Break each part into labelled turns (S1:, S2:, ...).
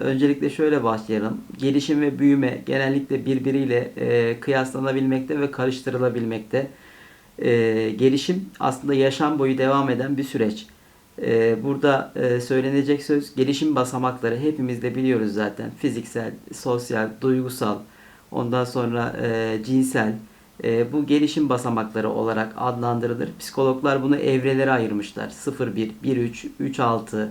S1: Öncelikle şöyle başlayalım. Gelişim ve büyüme genellikle birbiriyle e, kıyaslanabilmekte ve karıştırılabilmekte. E, gelişim aslında yaşam boyu devam eden bir süreç. E, burada e, söylenecek söz gelişim basamakları hepimiz de biliyoruz zaten. Fiziksel, sosyal, duygusal, ondan sonra e, cinsel. E, bu gelişim basamakları olarak adlandırılır. Psikologlar bunu evrelere ayırmışlar. 0-1, 1-3, 3-6,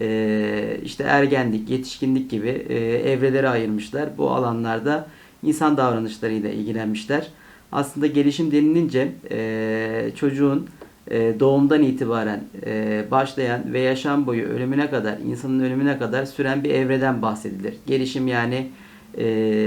S1: e, işte ergenlik, yetişkinlik gibi e, evrelere ayırmışlar. Bu alanlarda insan davranışlarıyla ilgilenmişler. Aslında gelişim denilince e, çocuğun e, doğumdan itibaren e, başlayan ve yaşam boyu ölümüne kadar, insanın ölümüne kadar süren bir evreden bahsedilir. Gelişim yani e,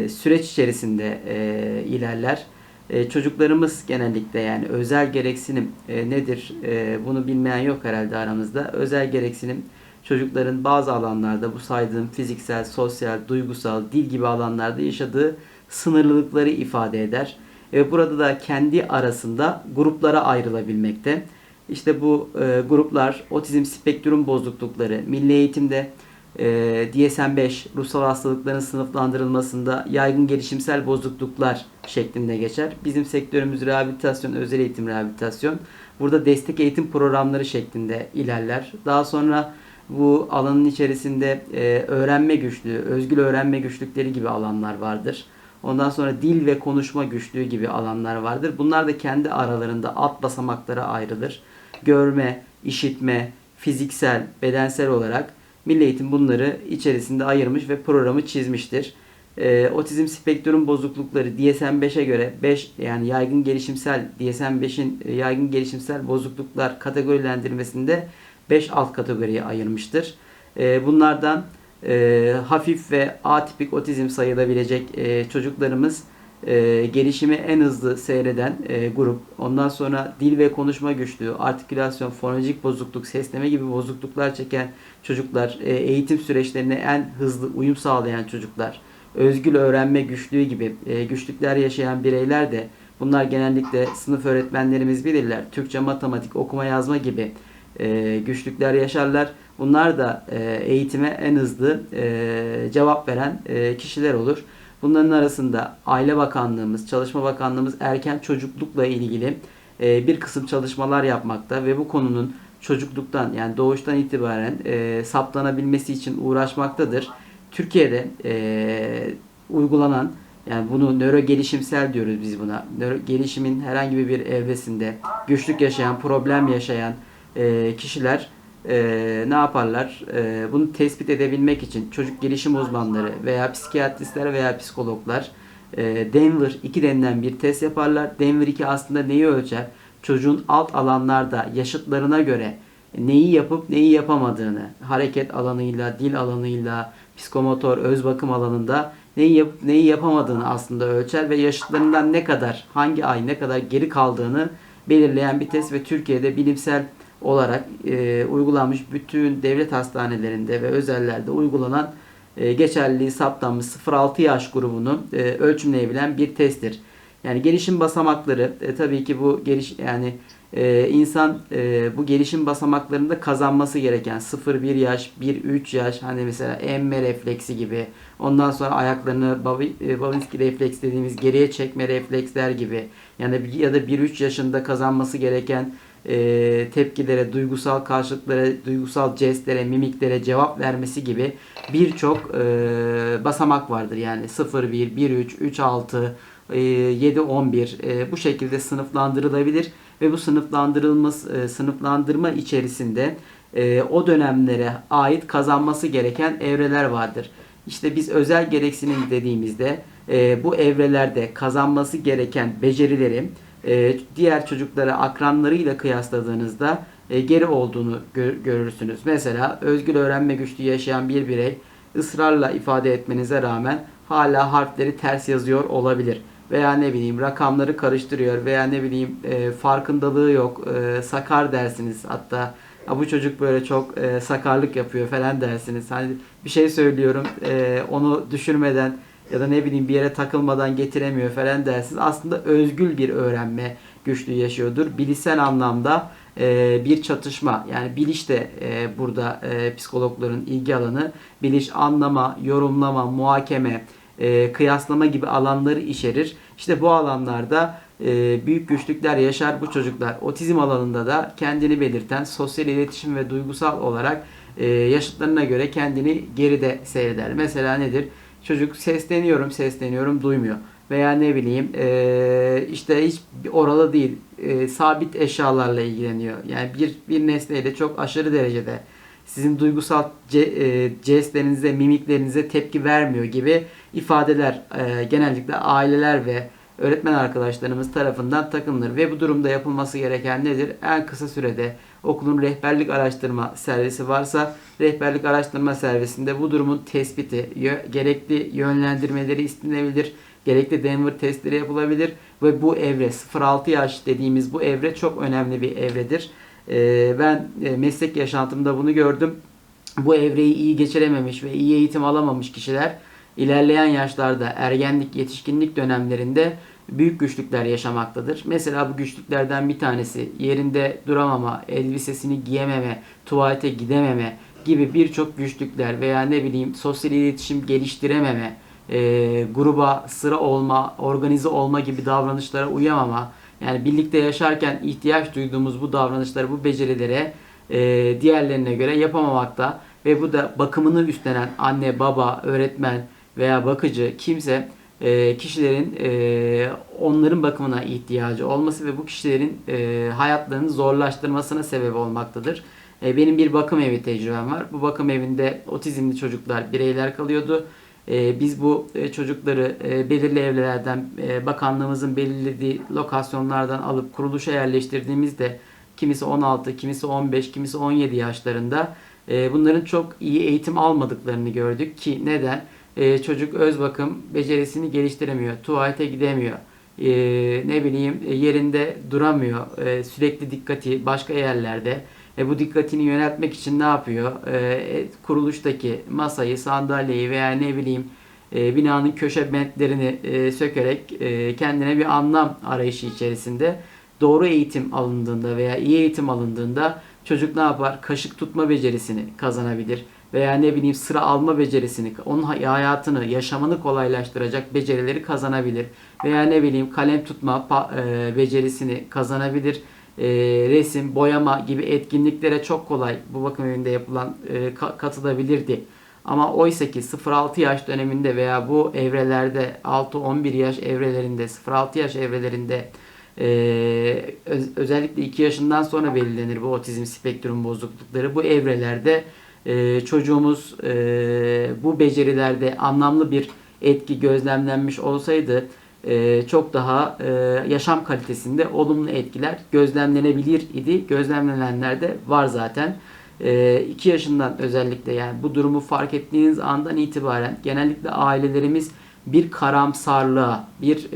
S1: süreç içerisinde e, ilerler. E, çocuklarımız genellikle yani özel gereksinim e, nedir e, bunu bilmeyen yok herhalde aramızda. Özel gereksinim çocukların bazı alanlarda bu saydığım fiziksel, sosyal, duygusal, dil gibi alanlarda yaşadığı sınırlılıkları ifade eder. Ve burada da kendi arasında gruplara ayrılabilmekte. İşte bu e, gruplar otizm spektrum bozuklukları, milli eğitimde e, DSM-5 ruhsal hastalıkların sınıflandırılmasında yaygın gelişimsel bozukluklar şeklinde geçer. Bizim sektörümüz rehabilitasyon, özel eğitim rehabilitasyon. Burada destek eğitim programları şeklinde ilerler. Daha sonra bu alanın içerisinde e, öğrenme güçlüğü, özgül öğrenme güçlükleri gibi alanlar vardır. Ondan sonra dil ve konuşma güçlüğü gibi alanlar vardır. Bunlar da kendi aralarında alt basamaklara ayrılır. Görme, işitme, fiziksel, bedensel olarak Milli Eğitim bunları içerisinde ayırmış ve programı çizmiştir. E, otizm spektrum bozuklukları DSM-5'e göre 5 yani yaygın gelişimsel DSM-5'in e, yaygın gelişimsel bozukluklar kategorilendirmesinde 5 alt kategoriye ayırmıştır. E, bunlardan e, hafif ve atipik otizm sayılabilecek e, çocuklarımız e, gelişimi en hızlı seyreden e, grup. Ondan sonra dil ve konuşma güçlüğü, artikülasyon, fonolojik bozukluk, sesleme gibi bozukluklar çeken çocuklar, e, eğitim süreçlerine en hızlı uyum sağlayan çocuklar, özgül öğrenme güçlüğü gibi e, güçlükler yaşayan bireyler de bunlar genellikle sınıf öğretmenlerimiz bilirler. Türkçe, matematik, okuma yazma gibi e, güçlükler yaşarlar. Bunlar da e, eğitime en hızlı e, cevap veren e, kişiler olur. Bunların arasında Aile Bakanlığımız, Çalışma Bakanlığımız erken çocuklukla ilgili e, bir kısım çalışmalar yapmakta ve bu konunun çocukluktan yani doğuştan itibaren e, saptanabilmesi için uğraşmaktadır. Türkiye'de e, uygulanan yani bunu nöro gelişimsel diyoruz biz buna. Nöro gelişimin herhangi bir evresinde güçlük yaşayan, problem yaşayan e, kişiler e, ne yaparlar? E, bunu tespit edebilmek için çocuk gelişim uzmanları veya psikiyatristler veya psikologlar e, Denver 2 denilen bir test yaparlar. Denver 2 aslında neyi ölçer? Çocuğun alt alanlarda yaşıtlarına göre neyi yapıp neyi yapamadığını, hareket alanıyla, dil alanıyla, psikomotor, öz bakım alanında neyi yapıp neyi yapamadığını aslında ölçer ve yaşıtlarından ne kadar, hangi ay ne kadar geri kaldığını belirleyen bir test ve Türkiye'de bilimsel olarak e, uygulanmış bütün devlet hastanelerinde ve özellerde uygulanan e, geçerliliği saptanmış 0-6 yaş grubunu e, ölçümleyebilen bir testtir. Yani gelişim basamakları e, tabii ki bu geliş yani e, insan e, bu gelişim basamaklarında kazanması gereken 0-1 yaş, 1-3 yaş hani mesela emme refleksi gibi ondan sonra ayaklarını Babi- e, Babinski refleks dediğimiz geriye çekme refleksler gibi yani ya da 1-3 yaşında kazanması gereken e, tepkilere, duygusal karşılıklara, duygusal jestlere, mimiklere cevap vermesi gibi birçok e, basamak vardır. Yani 0, 1, 1, 3, 3, 6, e, 7, 11 e, bu şekilde sınıflandırılabilir ve bu sınıflandırılması e, sınıflandırma içerisinde e, o dönemlere ait kazanması gereken evreler vardır. İşte biz özel gereksinim dediğimizde e, bu evrelerde kazanması gereken becerileri e, diğer çocuklara akranlarıyla kıyasladığınızda e, geri olduğunu gör- görürsünüz. Mesela özgür öğrenme güçlüğü yaşayan bir birey ısrarla ifade etmenize rağmen hala harfleri ters yazıyor olabilir. Veya ne bileyim rakamları karıştırıyor veya ne bileyim e, farkındalığı yok. E, sakar dersiniz hatta "Ha, bu çocuk böyle çok sakarlık yapıyor falan dersiniz. Hani bir şey söylüyorum onu düşürmeden ya da ne bileyim bir yere takılmadan getiremiyor falan dersiniz. Aslında özgül bir öğrenme güçlüğü yaşıyordur. Bilişsel anlamda e, bir çatışma yani biliş de e, burada e, psikologların ilgi alanı. Biliş anlama, yorumlama, muhakeme, e, kıyaslama gibi alanları içerir. İşte bu alanlarda e, büyük güçlükler yaşar bu çocuklar. Otizm alanında da kendini belirten sosyal iletişim ve duygusal olarak e, yaşıtlarına göre kendini geride seyreder. Mesela nedir? Çocuk sesleniyorum, sesleniyorum, duymuyor. Veya ne bileyim e, işte hiç oralı değil, e, sabit eşyalarla ilgileniyor. Yani bir bir nesneyle çok aşırı derecede sizin duygusal ce, e, jestlerinize, mimiklerinize tepki vermiyor gibi ifadeler e, genellikle aileler ve öğretmen arkadaşlarımız tarafından takınılır ve bu durumda yapılması gereken nedir? En kısa sürede okulun rehberlik araştırma servisi varsa rehberlik araştırma servisinde bu durumun tespiti, gerekli yönlendirmeleri istenebilir, gerekli Denver testleri yapılabilir ve bu evre 0-6 yaş dediğimiz bu evre çok önemli bir evredir. Ee, ben e, meslek yaşantımda bunu gördüm. Bu evreyi iyi geçirememiş ve iyi eğitim alamamış kişiler ilerleyen yaşlarda ergenlik, yetişkinlik dönemlerinde büyük güçlükler yaşamaktadır. Mesela bu güçlüklerden bir tanesi yerinde duramama, elbisesini giyememe, tuvalete gidememe gibi birçok güçlükler veya ne bileyim sosyal iletişim geliştirememe, e, gruba sıra olma, organize olma gibi davranışlara uyamama, yani birlikte yaşarken ihtiyaç duyduğumuz bu davranışları, bu becerilere e, diğerlerine göre yapamamakta ve bu da bakımını üstlenen anne, baba, öğretmen veya bakıcı kimse e, kişilerin e, onların bakımına ihtiyacı olması ve bu kişilerin e, hayatlarını zorlaştırmasına sebep olmaktadır. E, benim bir bakım evi tecrübem var. Bu bakım evinde otizmli çocuklar, bireyler kalıyordu. E, biz bu e, çocukları e, belirli evlerden, e, bakanlığımızın belirlediği lokasyonlardan alıp kuruluşa yerleştirdiğimizde kimisi 16, kimisi 15, kimisi 17 yaşlarında e, bunların çok iyi eğitim almadıklarını gördük ki neden? E, çocuk öz bakım becerisini geliştiremiyor, tuvalete gidemiyor, e, ne bileyim e, yerinde duramıyor, e, sürekli dikkati başka yerlerde. E, bu dikkatini yöneltmek için ne yapıyor? E, kuruluştaki masayı, sandalyeyi veya ne bileyim e, binanın köşe bentlerini e, sökerek e, kendine bir anlam arayışı içerisinde doğru eğitim alındığında veya iyi eğitim alındığında çocuk ne yapar? Kaşık tutma becerisini kazanabilir veya ne bileyim sıra alma becerisini, onun hayatını, yaşamını kolaylaştıracak becerileri kazanabilir. Veya ne bileyim kalem tutma e, becerisini kazanabilir. E, resim, boyama gibi etkinliklere çok kolay bu bakım evinde yapılan e, ka- katılabilirdi. Ama oysa ki 0-6 yaş döneminde veya bu evrelerde 6-11 yaş evrelerinde 0-6 yaş evrelerinde öz- özellikle 2 yaşından sonra belirlenir bu otizm spektrum bozuklukları. Bu evrelerde e, çocuğumuz e, bu becerilerde anlamlı bir etki gözlemlenmiş olsaydı e, çok daha e, yaşam kalitesinde olumlu etkiler gözlemlenebilir idi. Gözlemlenenler de var zaten. 2 yaşından özellikle yani bu durumu fark ettiğiniz andan itibaren genellikle ailelerimiz bir karamsarlığa, bir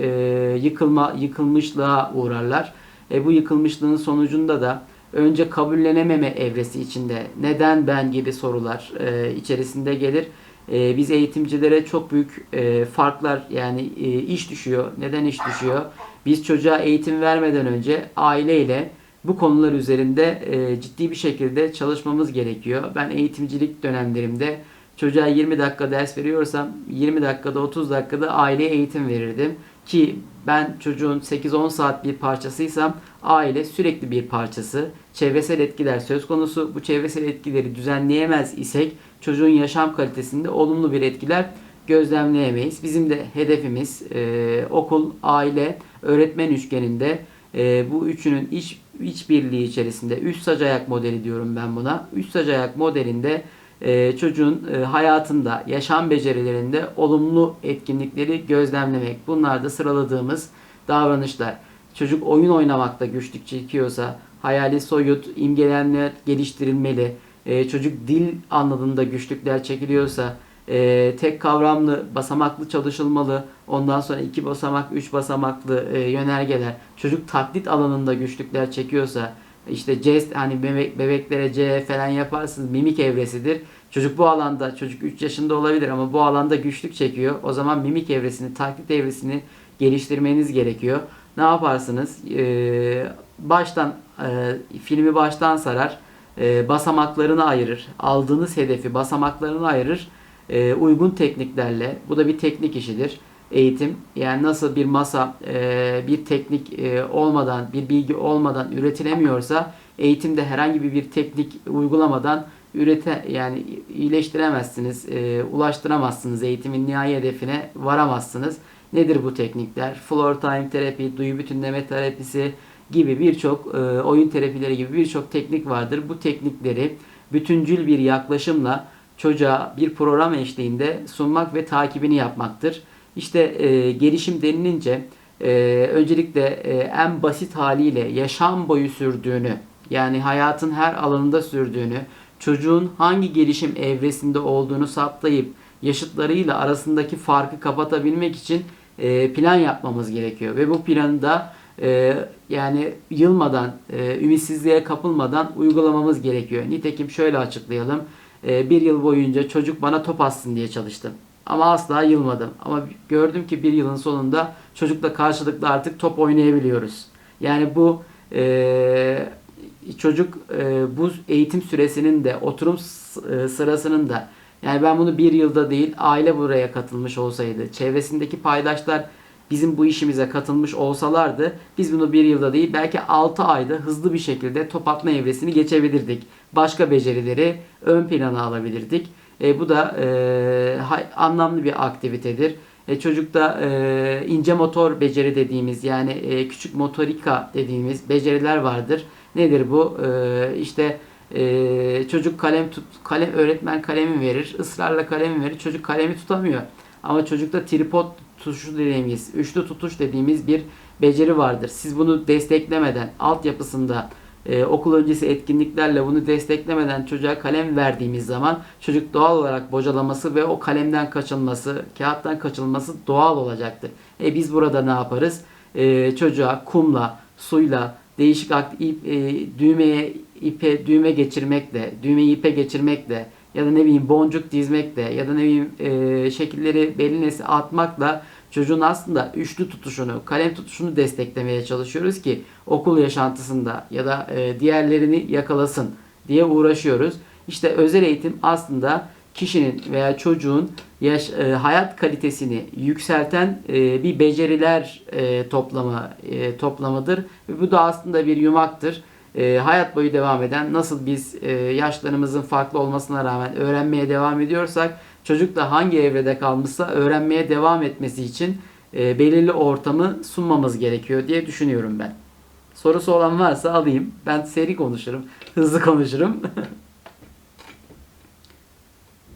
S1: yıkılma yıkılmışlığa uğrarlar. E, bu yıkılmışlığın sonucunda da önce kabullenememe evresi içinde neden ben gibi sorular e, içerisinde gelir. E, biz eğitimcilere çok büyük e, farklar yani e, iş düşüyor. Neden iş düşüyor? Biz çocuğa eğitim vermeden önce aileyle bu konular üzerinde e, ciddi bir şekilde çalışmamız gerekiyor. Ben eğitimcilik dönemlerimde çocuğa 20 dakika ders veriyorsam 20 dakikada 30 dakikada aileye eğitim verirdim. Ki ben çocuğun 8-10 saat bir parçasıysam aile sürekli bir parçası. Çevresel etkiler söz konusu. Bu çevresel etkileri düzenleyemez isek çocuğun yaşam kalitesinde olumlu bir etkiler gözlemleyemeyiz. Bizim de hedefimiz e, okul, aile, öğretmen üçgeninde e, bu üçünün iç, iç birliği içerisinde üç sac modeli diyorum ben buna. Üç sac modelinde e, çocuğun e, hayatında, yaşam becerilerinde olumlu etkinlikleri gözlemlemek. Bunlar da sıraladığımız davranışlar. Çocuk oyun oynamakta güçlük çekiyorsa hayali soyut, imgelenme geliştirilmeli. E, çocuk dil anladığında güçlükler çekiliyorsa e, tek kavramlı, basamaklı çalışılmalı. Ondan sonra iki basamak, üç basamaklı e, yönergeler. Çocuk taklit alanında güçlükler çekiyorsa işte jest hani bebek, bebeklere C falan yaparsınız mimik evresidir. Çocuk bu alanda çocuk 3 yaşında olabilir ama bu alanda güçlük çekiyor. O zaman mimik evresini, taklit evresini geliştirmeniz gerekiyor. Ne yaparsınız? Ee, baştan e, filmi baştan sarar, e, basamaklarını ayırır, aldığınız hedefi basamaklarını ayırır, e, uygun tekniklerle. Bu da bir teknik işidir. Eğitim yani nasıl bir masa e, bir teknik e, olmadan, bir bilgi olmadan üretilemiyorsa eğitimde herhangi bir teknik uygulamadan ürete yani iyileştiremezsiniz, e, ulaştıramazsınız eğitimin nihai hedefine varamazsınız. Nedir bu teknikler? Floor time terapi, duyu bütünleme terapisi gibi birçok e, oyun terapileri gibi birçok teknik vardır. Bu teknikleri bütüncül bir yaklaşımla çocuğa bir program eşliğinde sunmak ve takibini yapmaktır. İşte e, gelişim denilince e, öncelikle e, en basit haliyle yaşam boyu sürdüğünü yani hayatın her alanında sürdüğünü, çocuğun hangi gelişim evresinde olduğunu saptayıp yaşıtlarıyla arasındaki farkı kapatabilmek için e, plan yapmamız gerekiyor. Ve bu planı da e, yani yılmadan, e, ümitsizliğe kapılmadan uygulamamız gerekiyor. Nitekim şöyle açıklayalım. E, bir yıl boyunca çocuk bana top atsın diye çalıştım. Ama asla yılmadım. Ama gördüm ki bir yılın sonunda çocukla karşılıklı artık top oynayabiliyoruz. Yani bu e, çocuk e, bu eğitim süresinin de oturum e, sırasının da yani ben bunu bir yılda değil aile buraya katılmış olsaydı çevresindeki paydaşlar bizim bu işimize katılmış olsalardı biz bunu bir yılda değil belki 6 ayda hızlı bir şekilde top atma evresini geçebilirdik. Başka becerileri ön plana alabilirdik. E, bu da e, anlamlı bir aktivitedir. E, çocukta e, ince motor beceri dediğimiz yani e, küçük motorika dediğimiz beceriler vardır. Nedir bu? E, işte e, çocuk kalem tut kalem öğretmen kalemi verir, ısrarla kalemi verir. Çocuk kalemi tutamıyor. Ama çocukta tripod tuşu dediğimiz, üçlü tutuş dediğimiz bir beceri vardır. Siz bunu desteklemeden, altyapısında e, okul öncesi etkinliklerle bunu desteklemeden çocuğa kalem verdiğimiz zaman çocuk doğal olarak bocalaması ve o kalemden kaçınması, kağıttan kaçınması doğal olacaktır. E biz burada ne yaparız? E, çocuğa kumla, suyla, değişik akt- e, düğmeye ipe düğme geçirmekle, düğmeyi ipe geçirmekle ya da ne bileyim boncuk dizmekle ya da ne bileyim e, şekilleri beline atmakla çocuğun aslında üçlü tutuşunu, kalem tutuşunu desteklemeye çalışıyoruz ki okul yaşantısında ya da e, diğerlerini yakalasın diye uğraşıyoruz. İşte özel eğitim aslında kişinin veya çocuğun yaş, e, hayat kalitesini yükselten e, bir beceriler e, toplamı e, toplamıdır ve bu da aslında bir yumaktır. E, hayat boyu devam eden nasıl biz e, yaşlarımızın farklı olmasına rağmen öğrenmeye devam ediyorsak çocuk da hangi evrede kalmışsa öğrenmeye devam etmesi için e, belirli ortamı sunmamız gerekiyor diye düşünüyorum ben. Sorusu olan varsa alayım. Ben seri konuşurum. Hızlı konuşurum.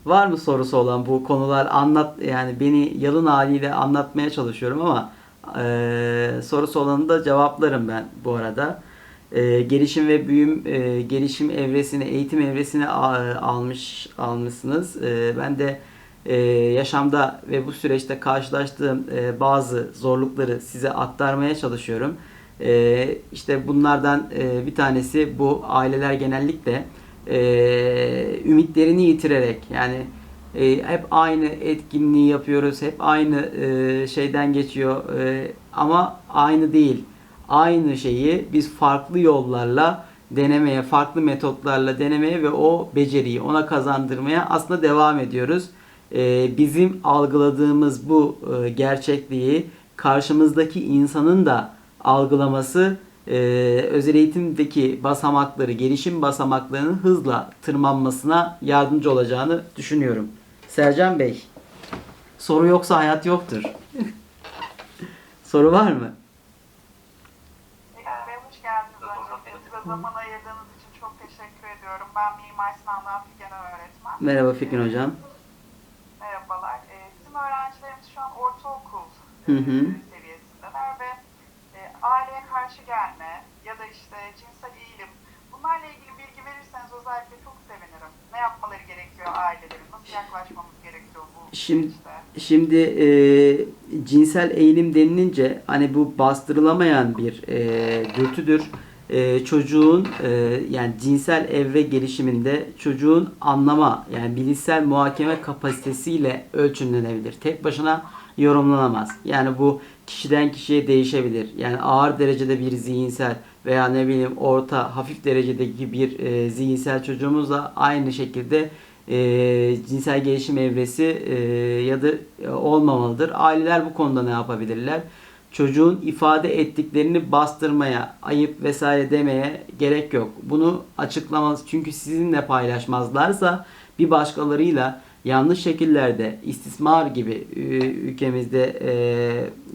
S1: Var mı sorusu olan bu konular anlat yani beni yalın haliyle anlatmaya çalışıyorum ama e, sorusu olanı da cevaplarım ben bu arada. E, gelişim ve büyüm e, gelişim evresini eğitim evresini almış almışsınız. E, ben de e, yaşamda ve bu süreçte karşılaştığım e, bazı zorlukları size aktarmaya çalışıyorum. E, işte bunlardan e, bir tanesi bu aileler genellikle e, ümitlerini yitirerek yani e, hep aynı etkinliği yapıyoruz, hep aynı e, şeyden geçiyor e, ama aynı değil. Aynı şeyi biz farklı yollarla denemeye, farklı metotlarla denemeye ve o beceriyi ona kazandırmaya aslında devam ediyoruz. E, bizim algıladığımız bu e, gerçekliği karşımızdaki insanın da algılaması e, özel eğitimdeki basamakları, gelişim basamaklarının hızla tırmanmasına yardımcı olacağını düşünüyorum. Sercan Bey, soru yoksa hayat yoktur. soru var mı?
S2: Ekrem Bey hoş geldiniz öncelikle. Size zaman ayırdığınız için çok teşekkür ediyorum. Ben Mimar Sinan'dan Figen öğretmen.
S1: Merhaba Fikrin Hocam.
S2: Merhabalar. Ee, bizim öğrencilerimiz şu an ortaokul
S1: Hı hı.
S2: e, seviyesindeler ve e, aileye karşı gelme ya da işte cinsel eğilim bunlarla ilgili bilgi verirseniz özellikle çok sevinirim. Ne yapmaları gerekiyor ailelerin? Nasıl yaklaşmamız gerekiyor bu
S1: Şimdi-
S2: süreçte?
S1: Şimdi e, cinsel eğilim denilince hani bu bastırılamayan bir e, dürtüdür. E, çocuğun e, yani cinsel evre gelişiminde çocuğun anlama yani bilişsel muhakeme kapasitesiyle ölçümlenebilir. Tek başına yorumlanamaz. Yani bu kişiden kişiye değişebilir. Yani ağır derecede bir zihinsel veya ne bileyim orta hafif derecedeki bir e, zihinsel çocuğumuzla aynı şekilde e, cinsel gelişim evresi ya da olmamalıdır. Aileler bu konuda ne yapabilirler? Çocuğun ifade ettiklerini bastırmaya, ayıp vesaire demeye gerek yok. Bunu açıklamaz çünkü sizinle paylaşmazlarsa bir başkalarıyla yanlış şekillerde istismar gibi e, ülkemizde e,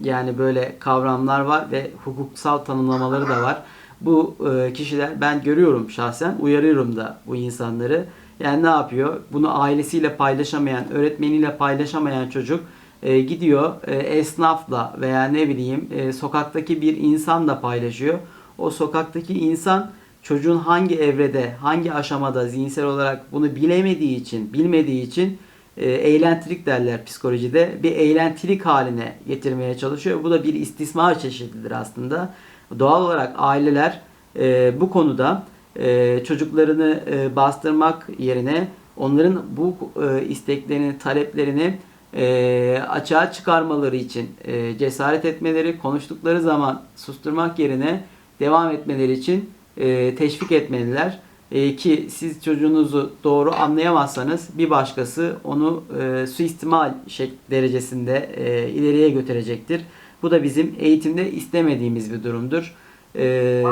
S1: yani böyle kavramlar var ve hukuksal tanımlamaları da var. Bu e, kişiler ben görüyorum şahsen uyarıyorum da bu insanları. Yani ne yapıyor? Bunu ailesiyle paylaşamayan, öğretmeniyle paylaşamayan çocuk e, gidiyor e, esnafla veya ne bileyim e, sokaktaki bir insanla paylaşıyor. O sokaktaki insan çocuğun hangi evrede, hangi aşamada zihinsel olarak bunu bilemediği için, bilmediği için e, eğlentilik derler psikolojide. Bir eğlentilik haline getirmeye çalışıyor. Bu da bir istismar çeşididir aslında. Doğal olarak aileler e, bu konuda e, çocuklarını e, bastırmak yerine onların bu e, isteklerini, taleplerini e, açığa çıkarmaları için e, cesaret etmeleri, konuştukları zaman susturmak yerine devam etmeleri için e, teşvik etmeliler. E, ki siz çocuğunuzu doğru anlayamazsanız bir başkası onu e, suistimal şek derecesinde e, ileriye götürecektir. Bu da bizim eğitimde istemediğimiz bir durumdur. E,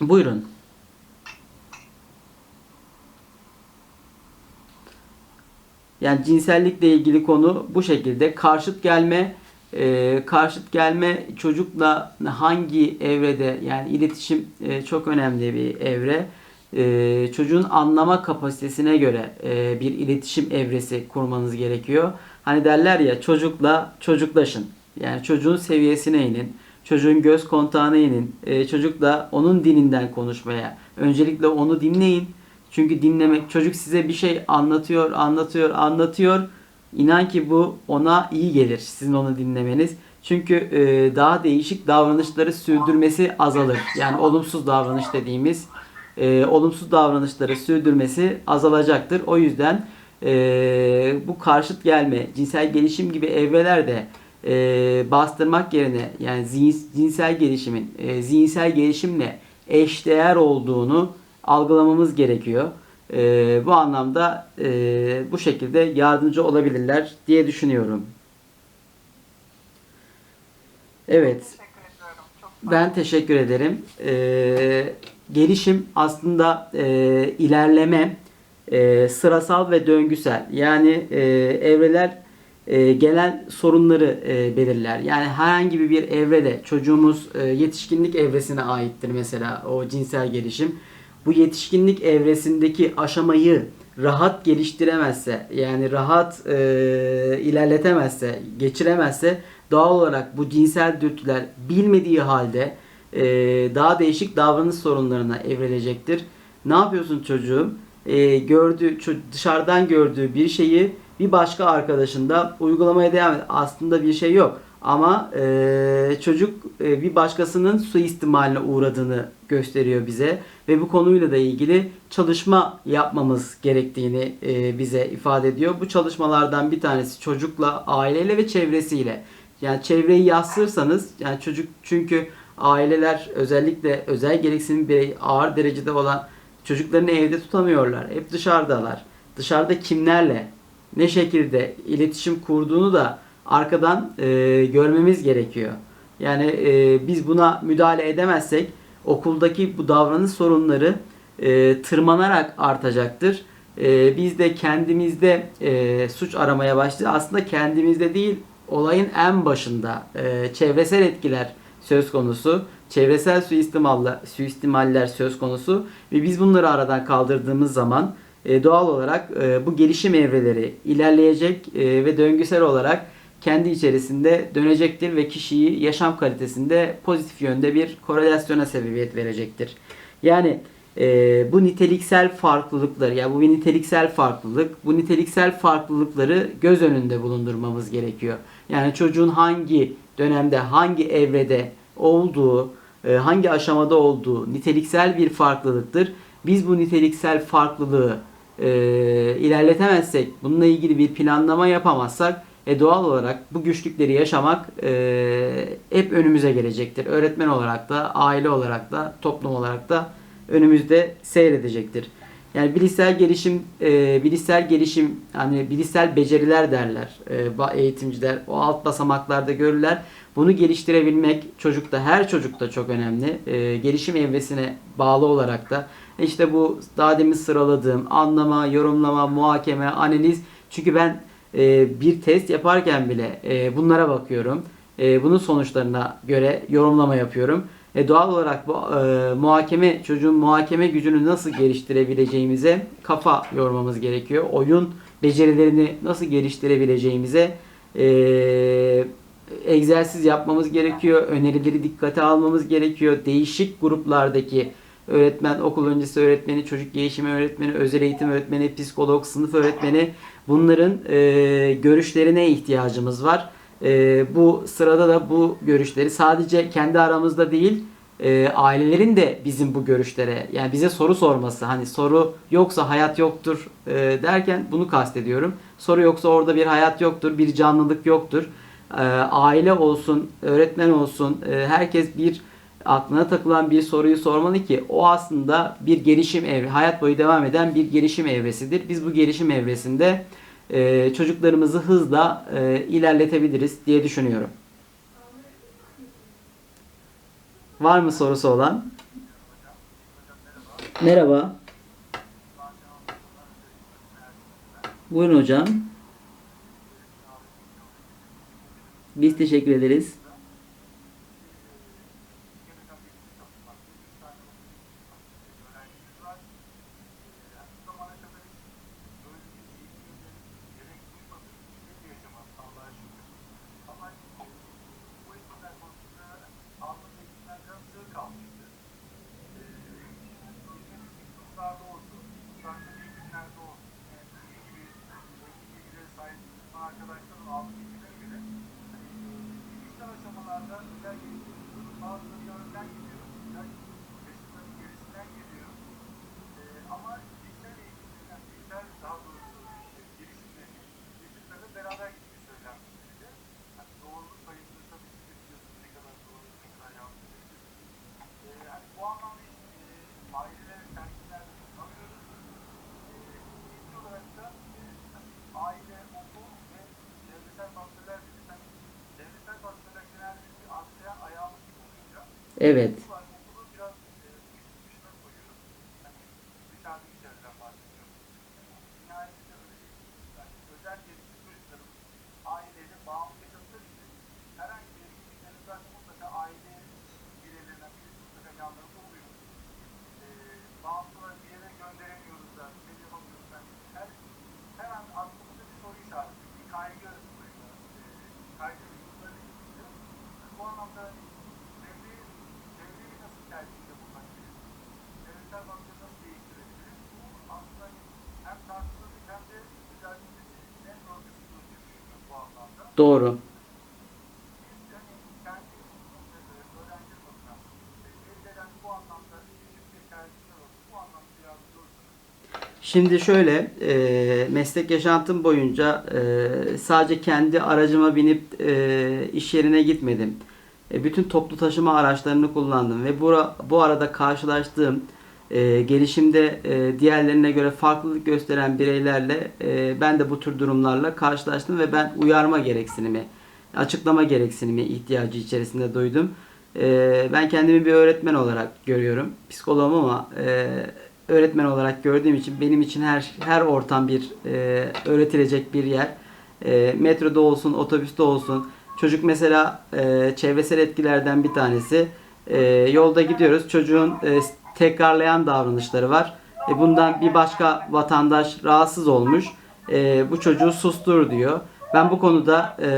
S1: buyurun. Yani cinsellikle ilgili konu bu şekilde. Karşıt gelme, e, karşıt gelme çocukla hangi evrede yani iletişim e, çok önemli bir evre. E, çocuğun anlama kapasitesine göre e, bir iletişim evresi kurmanız gerekiyor. Hani derler ya çocukla çocuklaşın. Yani çocuğun seviyesine inin. Çocuğun göz kontağına inin. E, çocukla onun dilinden konuşmaya. Öncelikle onu dinleyin. Çünkü dinlemek çocuk size bir şey anlatıyor, anlatıyor, anlatıyor. İnan ki bu ona iyi gelir sizin onu dinlemeniz. Çünkü e, daha değişik davranışları sürdürmesi azalır. Yani olumsuz davranış dediğimiz e, olumsuz davranışları sürdürmesi azalacaktır. O yüzden e, bu karşıt gelme, cinsel gelişim gibi evrelerde e, bastırmak yerine yani zihin- cinsel gelişimin e, zihinsel gelişimle eşdeğer olduğunu algılamamız gerekiyor. E, bu anlamda e, bu şekilde yardımcı olabilirler diye düşünüyorum. Evet.
S2: Teşekkür
S1: Ben teşekkür ederim. Ee, gelişim aslında e, ilerleme e, sırasal ve döngüsel. Yani e, evreler e, gelen sorunları e, belirler. Yani herhangi bir evrede çocuğumuz e, yetişkinlik evresine aittir mesela o cinsel gelişim. Bu yetişkinlik evresindeki aşamayı rahat geliştiremezse yani rahat e, ilerletemezse, geçiremezse doğal olarak bu cinsel dürtüler bilmediği halde e, daha değişik davranış sorunlarına evrilecektir. Ne yapıyorsun çocuğum? E, gördüğü dışarıdan gördüğü bir şeyi bir başka arkadaşında uygulamaya devam ediyor. Aslında bir şey yok. Ama e, çocuk e, bir başkasının suistimaline uğradığını gösteriyor bize ve bu konuyla da ilgili çalışma yapmamız gerektiğini e, bize ifade ediyor. Bu çalışmalardan bir tanesi çocukla, aileyle ve çevresiyle. Yani çevreyi yassırsanız yani çocuk çünkü aileler özellikle özel gereksinim birey ağır derecede olan çocuklarını evde tutamıyorlar. Hep dışarıdalar. Dışarıda kimlerle ne şekilde iletişim kurduğunu da arkadan e, görmemiz gerekiyor. Yani e, biz buna müdahale edemezsek okuldaki bu davranış sorunları e, tırmanarak artacaktır. E, biz de kendimizde e, suç aramaya başlayacağız. Aslında kendimizde değil olayın en başında e, çevresel etkiler söz konusu. Çevresel suistimaller, suistimaller söz konusu ve biz bunları aradan kaldırdığımız zaman e, doğal olarak e, bu gelişim evreleri ilerleyecek e, ve döngüsel olarak kendi içerisinde dönecektir ve kişiyi yaşam kalitesinde pozitif yönde bir korelasyona sebebiyet verecektir. Yani e, bu niteliksel farklılıkları, yani bu bir niteliksel farklılık, bu niteliksel farklılıkları göz önünde bulundurmamız gerekiyor. Yani çocuğun hangi dönemde, hangi evrede olduğu, e, hangi aşamada olduğu niteliksel bir farklılıktır. Biz bu niteliksel farklılığı e, ilerletemezsek, bununla ilgili bir planlama yapamazsak E doğal olarak bu güçlükleri yaşamak e, hep önümüze gelecektir. Öğretmen olarak da, aile olarak da, toplum olarak da önümüzde seyredecektir. Yani bilişsel gelişim, e, bilişsel gelişim, hani bilişsel beceriler derler e, eğitimciler. O alt basamaklarda görürler. Bunu geliştirebilmek çocukta, her çocukta çok önemli. E, gelişim evresine bağlı olarak da işte bu daha demin sıraladığım anlama, yorumlama, muhakeme, analiz. Çünkü ben e, bir test yaparken bile e, bunlara bakıyorum. E, bunun sonuçlarına göre yorumlama yapıyorum. E, doğal olarak bu e, muhakeme çocuğun muhakeme gücünü nasıl geliştirebileceğimize kafa yormamız gerekiyor. Oyun becerilerini nasıl geliştirebileceğimize e, egzersiz yapmamız gerekiyor. Önerileri dikkate almamız gerekiyor. Değişik gruplardaki öğretmen, okul öncesi öğretmeni, çocuk gelişimi öğretmeni, özel eğitim öğretmeni, psikolog, sınıf öğretmeni bunların e, görüşlerine ihtiyacımız var. E, bu sırada da bu görüşleri sadece kendi aramızda değil, e, ailelerin de bizim bu görüşlere yani bize soru sorması hani soru yoksa hayat yoktur e, derken bunu kastediyorum. Soru yoksa orada bir hayat yoktur, bir canlılık yoktur. E, aile olsun, öğretmen olsun, e, herkes bir aklına takılan bir soruyu sormalı ki o aslında bir gelişim evre, hayat boyu devam eden bir gelişim evresidir. Biz bu gelişim evresinde e, çocuklarımızı hızla e, ilerletebiliriz diye düşünüyorum. Var mı sorusu olan? Merhaba. Buyurun hocam. Biz teşekkür ederiz.
S2: Arkadaşlarım aldığı bilgileri göre İşler aşamalarda özel geliştirdiğimiz bazıları yanından gidiyor, yani yaşıtların gerisinden geliyor. Ee, ama bilgisayar eğitimlerinden, bilgisayar daha doğrusu e, gelişimlerin yaşıtlarla beraber gittiği söylenmişlerdi. Yani doğruluk payını tabii ki biliyorsunuz ne kadar doğru, ne kadar yanlış olabilir. Ee, hani bu anlamda e, ailelere terkiplerde kullanıyoruz. Ee, ikinci olarak da e, tabii aile, okul ve çevresel faktörler dedi. Hani çevresel faktörler genelde bir antrenman ayağımız gibi olunca
S1: Evet.
S2: okul var, okulu biraz e, işin dışına koyuyoruz. Hani dışarıda bir çevreden bahsediyorum. Nihayetinde öyle bir yani özel gelişim çocuklarımız aileyle bağımlı yaşadıkları için herhangi bir etkinliklerin zaten mutlaka aile bireylerinden birisi mutlaka yanlarında oluyor. E, bağımsız olarak bir yere gönderemiyoruz da, bir şey yapamıyoruz da. Her, her an aklımızda bir soru işareti, bir kaygı duyuyor. E, kaygı duyguları yaşıyor. Bu anlamda çevreyi, çevreyi nasıl tercihte bulmak gerekir? Çevresel baskıyı nasıl değiştirebiliriz? Bu aslında hem tartışılır hem de düzeltilmesi en zor kısmı diye düşünüyorum bu anlamda.
S1: Doğru.
S2: Biz hani kendi okulumuzda öğrenciler adına e, verilen bu anlamda küçük bir tercihler olsun. Bu anlamda yardımcı olursanız
S1: Şimdi şöyle, e, meslek yaşantım boyunca e, sadece kendi aracıma binip e, iş yerine gitmedim. E, bütün toplu taşıma araçlarını kullandım ve bu, bu arada karşılaştığım e, gelişimde e, diğerlerine göre farklılık gösteren bireylerle e, ben de bu tür durumlarla karşılaştım ve ben uyarma gereksinimi, açıklama gereksinimi ihtiyacı içerisinde duydum. E, ben kendimi bir öğretmen olarak görüyorum. Psikoloğum ama e, öğretmen olarak gördüğüm için benim için her her ortam bir e, öğretilecek bir yer. E, metroda olsun, otobüste olsun. Çocuk mesela e, çevresel etkilerden bir tanesi. E, yolda gidiyoruz. Çocuğun e, tekrarlayan davranışları var. E, bundan bir başka vatandaş rahatsız olmuş. E, bu çocuğu sustur diyor. Ben bu konuda e,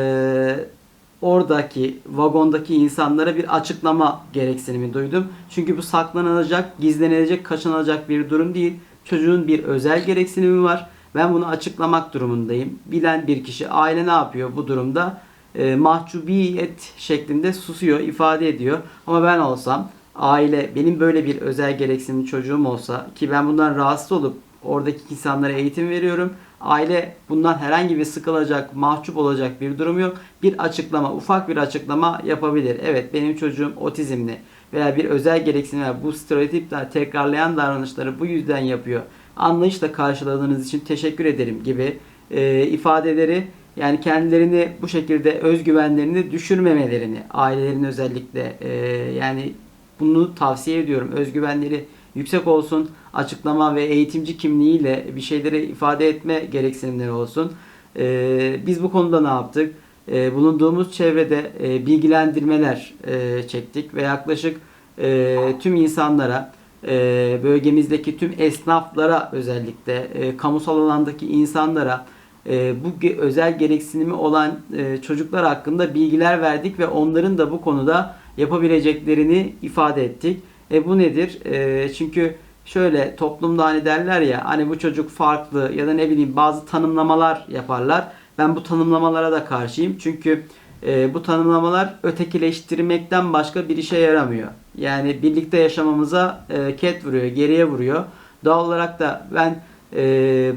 S1: oradaki vagondaki insanlara bir açıklama gereksinimi duydum. Çünkü bu saklanılacak, gizlenilecek, kaçınılacak bir durum değil. Çocuğun bir özel gereksinimi var. Ben bunu açıklamak durumundayım. Bilen bir kişi, aile ne yapıyor bu durumda? E, mahcubiyet şeklinde susuyor, ifade ediyor. Ama ben olsam, aile, benim böyle bir özel gereksinimli çocuğum olsa ki ben bundan rahatsız olup oradaki insanlara eğitim veriyorum. Aile bundan herhangi bir sıkılacak, mahcup olacak bir durum yok. Bir açıklama, ufak bir açıklama yapabilir. Evet benim çocuğum otizmli veya bir özel gereksinim veya bu stereotipler tekrarlayan davranışları bu yüzden yapıyor. Anlayışla karşıladığınız için teşekkür ederim gibi e, ifadeleri yani kendilerini bu şekilde özgüvenlerini düşürmemelerini ailelerin özellikle e, yani bunu tavsiye ediyorum. Özgüvenleri yüksek olsun. Açıklama ve eğitimci kimliğiyle bir şeyleri ifade etme gereksinimleri olsun. E, biz bu konuda ne yaptık? E, bulunduğumuz çevrede e, bilgilendirmeler e, çektik ve yaklaşık e, tüm insanlara e, bölgemizdeki tüm esnaflara özellikle e, kamusal alandaki insanlara e, bu özel gereksinimi olan e, çocuklar hakkında bilgiler verdik ve onların da bu konuda yapabileceklerini ifade ettik. E bu nedir? E, çünkü şöyle toplumda hani derler ya hani bu çocuk farklı ya da ne bileyim bazı tanımlamalar yaparlar. Ben bu tanımlamalara da karşıyım. Çünkü e, bu tanımlamalar ötekileştirmekten başka bir işe yaramıyor. Yani birlikte yaşamamıza e, ket vuruyor, geriye vuruyor. Doğal olarak da ben e,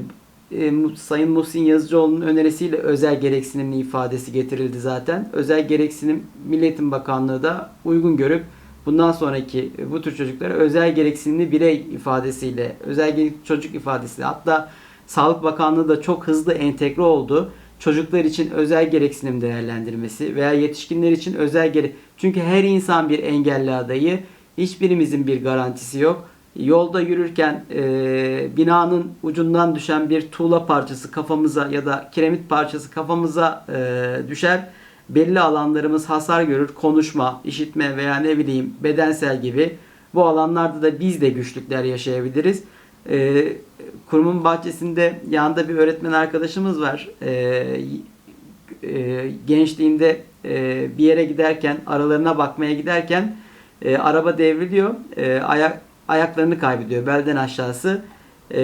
S1: e, Sayın Muhsin Yazıcıoğlu'nun önerisiyle özel gereksinimli ifadesi getirildi zaten. Özel gereksinim Milli Eğitim Bakanlığı da uygun görüp bundan sonraki e, bu tür çocuklara özel gereksinimli birey ifadesiyle, özel çocuk ifadesiyle hatta Sağlık Bakanlığı da çok hızlı entegre oldu. Çocuklar için özel gereksinim değerlendirmesi veya yetişkinler için özel gere çünkü her insan bir engelli adayı. Hiçbirimizin bir garantisi yok. Yolda yürürken e, binanın ucundan düşen bir tuğla parçası kafamıza ya da kiremit parçası kafamıza e, düşer. Belli alanlarımız hasar görür. Konuşma, işitme veya ne bileyim bedensel gibi. Bu alanlarda da biz de güçlükler yaşayabiliriz. E, kurumun bahçesinde yanında bir öğretmen arkadaşımız var. E, e, gençliğinde e, bir yere giderken aralarına bakmaya giderken e, araba devriliyor. E, ayak ayaklarını kaybediyor belden aşağısı. E,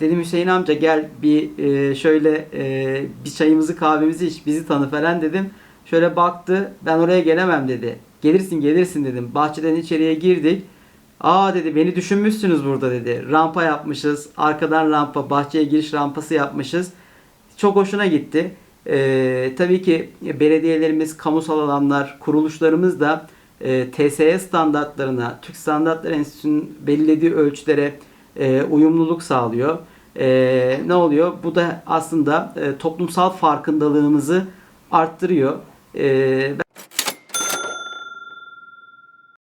S1: dedim Hüseyin amca gel bir e, şöyle e, bir çayımızı kahvemizi iç bizi tanı falan dedim. Şöyle baktı ben oraya gelemem dedi. Gelirsin gelirsin dedim. Bahçeden içeriye girdik. Aa dedi beni düşünmüşsünüz burada dedi. Rampa yapmışız. Arkadan rampa, bahçeye giriş rampası yapmışız. Çok hoşuna gitti. Ee, tabii ki belediyelerimiz, kamusal alanlar, kuruluşlarımız da e, TSE standartlarına, Türk Standartlar Enstitüsü'nün belirlediği ölçülere e, uyumluluk sağlıyor. E, ne oluyor? Bu da aslında e, toplumsal farkındalığımızı arttırıyor. E,